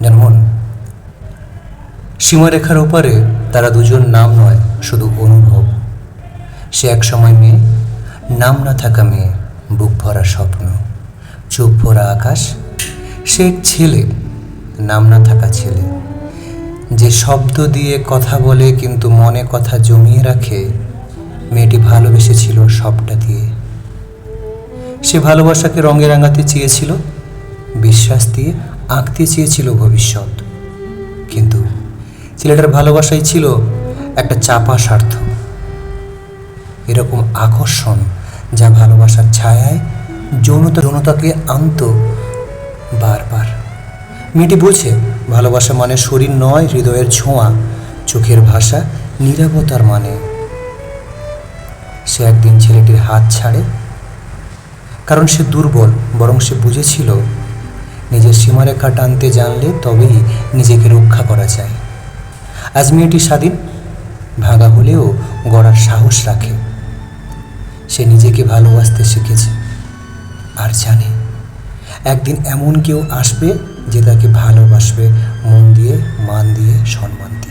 যেমন সীমারেখার ওপারে তারা দুজন নাম নয়, শুধু অনুভব। সে এক সময় মেয়ে, নাম না থাকা মেয়ে, বুক ভরা স্বপ্ন, চোখ ভরা আকাশ। সে ছেলে, নাম না থাকা ছেলে, যে শব্দ দিয়ে কথা বলে কিন্তু মনে কথা জমিয়ে রাখে। মেয়েটি ভালোবেসেছিল সবটা দিয়ে। সে ভালোবাসাকে রঙে রাঙাতে চেয়েছিল, বিশ্বাস দিয়ে আঁকতে চেয়েছিল ভবিষ্যৎ। কিন্তু ছেলেটার ভালোবাসাই ছিল একটা চাপা স্বার্থ। এরকম আকর্ষণ যা ভালোবাসার ছায়ায় যৌনতা, যৌনতাকে আনত বারবার। মেয়েটি বোঝে ভালোবাসা মানে শরীর নয়, হৃদয়ের ছোঁয়া, চোখের ভাষা নিরাপত্তার মানে। সে একদিন ছেলেটির হাত ছাড়ে, কারণ সে দুর্বল, বরং সে বুঝেছিল নিজের সীমারেখা টানতে জানলে তবেই নিজেকে রক্ষা করা যায়। আজ মেয়েটি স্বাধীন, ভাগা হলেও গড়ার সাহস রাখে। সে নিজেকে ভালোবাসতে শিখেছে আর জানে, একদিন এমন কেউ আসবে যে তাকে ভালোবাসবে, মন দিয়ে, মান দিয়ে সম্মান দিয়ে।